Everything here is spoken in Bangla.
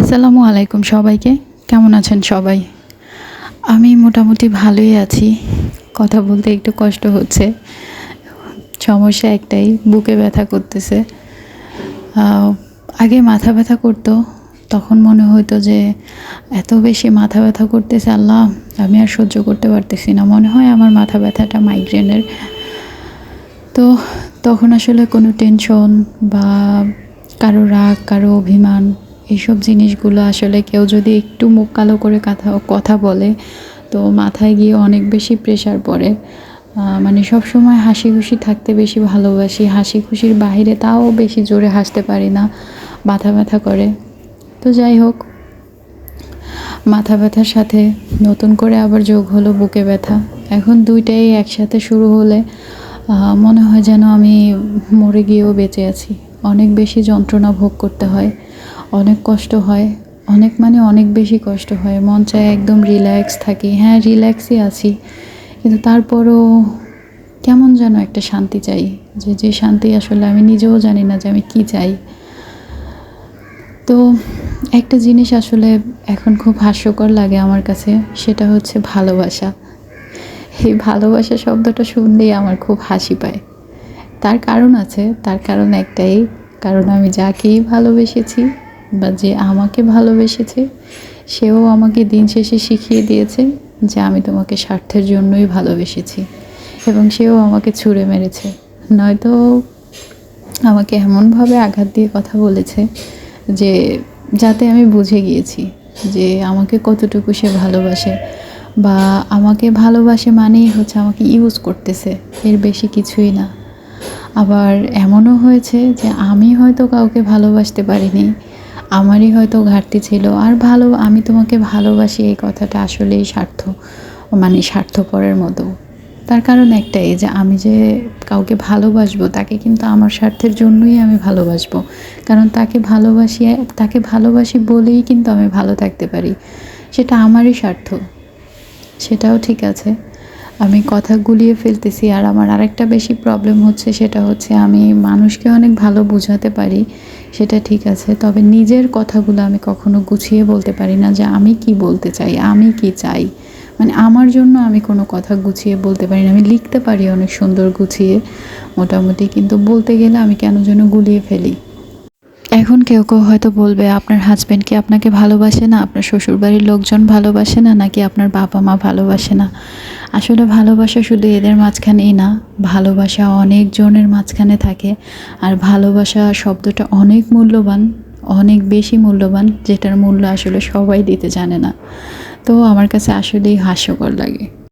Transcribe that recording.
আসসালামু আলাইকুম সবাইকে। কেমন আছেন সবাই? আমি মোটামুটি ভালোই আছি। কথা বলতে একটু কষ্ট হচ্ছে। সমস্যা একটাই, বুকে ব্যথা করতেছে। আগে মাথা ব্যথা করতো, তখন মনে হতো যে এত বেশি মাথা ব্যথা করতেছে আল্লাহ, আমি আর সহ্য করতে পারতেছি না। মনে হয় আমার মাথা ব্যথাটা মাইগ্রেনের তো তখন আসলে কোনো টেনশন বা কারও রাগ, কারও অভিমান এইসব জিনিসগুলো আসলে কেউ যদি একটু মুখ কালো করে কথা কথা বলে, তো মাথায় গিয়ে অনেক বেশি প্রেশার পড়ে। মানে সব সময় হাসি খুশি থাকতে বেশি ভালোবাসি। হাসি খুশির বাইরে তাও বেশি জোরে হাসতে পারি না। মাথা ব্যথা করে। তো যাই হোক, মাথা ব্যথার সাথে নতুন করে আবার যোগ হলো বুকে ব্যথা। এখন দুইটাই একসাথে শুরু হলে মনে হয় যেন আমি মরে গিয়েও বেঁচে আছি। অনেক বেশি যন্ত্রণা ভোগ করতে হয়। অনেক কষ্ট হয়, অনেক মানে অনেক বেশি কষ্ট হয়। মন চায় একদম রিল্যাক্স থাকি। হ্যাঁ রিল্যাক্সই আছি। কিন্তু তারপরও কেমন যেন একটা শান্তি চাই যে যে শান্তি আসলে আমি নিজেও জানি না যে আমি কী চাই। তো একটা জিনিস আসলে এখন খুব হাস্যকর লাগে আমার কাছে, সেটা হচ্ছে ভালোবাসা। এই ভালোবাসা শব্দটা শুনলেই আমার খুব হাসি পায়। তার কারণ আছে, তার কারণ একটাই, কারণ আমি যাকেই ভালোবেসেছি বা যে আমাকে ভালোবেসেছে, সেও আমাকে দিন শেষে শিখিয়ে দিয়েছে যে আমি তোমাকে স্বার্থের জন্যই ভালোবেসেছি এবং সেও আমাকে ছুঁড়ে মেরেছে। নয়তো আমাকে এমনভাবে আঘাত দিয়ে কথা বলেছে যে, যাতে আমি বুঝে গিয়েছি যে আমাকে কতটুকু সে ভালোবাসে বা আমাকে ভালোবাসে মানেই হচ্ছে আমাকে ইউজ করতেছে, এর বেশি কিছুই না। আবার এমনও হয়েছে যে আমি হয়তো কাউকে ভালোবাসতে পারিনি আমারই হয়তো ঘাটতি ছিল। আর ভালো, আমি তোমাকে ভালোবাসি এই কথাটা আসলেই স্বার্থ মানে স্বার্থপরের মতো। তার কারণ একটাই যে আমি যে কাউকে ভালোবাসবো, তাকে কিন্তু আমার স্বার্থের জন্যই আমি ভালোবাসবো। কারণ তাকে ভালোবাসি তাকে ভালোবাসি বলেই কিন্তু আমি ভালো থাকতে পারি। সেটা আমারই স্বার্থ। সেটাও ঠিক আছে। আমি কথা গুলিয়ে ফেলতেছি আর আমার আরেকটা বেশি প্রবলেম হচ্ছে সেটা হচ্ছে আমি মানুষকে অনেক ভালো বোঝাতে পারি, সেটা ঠিক আছে। তবে নিজের কথাগুলো আমি কখনো গুছিয়ে বলতে পারি না যে আমি কি বলতে চাই, আমি কি চাই। মানে আমার জন্য আমি কোনো কথা গুছিয়ে বলতে পারি না। আমি লিখতে পারি অনেক সুন্দর গুছিয়ে মোটামুটি, কিন্তু বলতে গেলে আমি কেন যেন গুলিয়ে ফেলি। এখন কেউ কেউ হয়তো বলবে, আপনার হাজব্যান্ড কি আপনাকে ভালোবাসে না? আপনার শ্বশুরবাড়ির লোকজন ভালোবাসে না? নাকি আপনার বাবা মা ভালোবাসে না? আসলে ভালোবাসা শুধু এদের মাঝখানেই না, ভালোবাসা অনেকজনের মাঝখানে থাকে। আর ভালোবাসা শব্দটা অনেক মূল্যবান, অনেক বেশি মূল্যবান, যেটার মূল্য আসলে সবাই দিতে জানে না। তো আমার কাছে আসলেই হাস্যকর লাগে।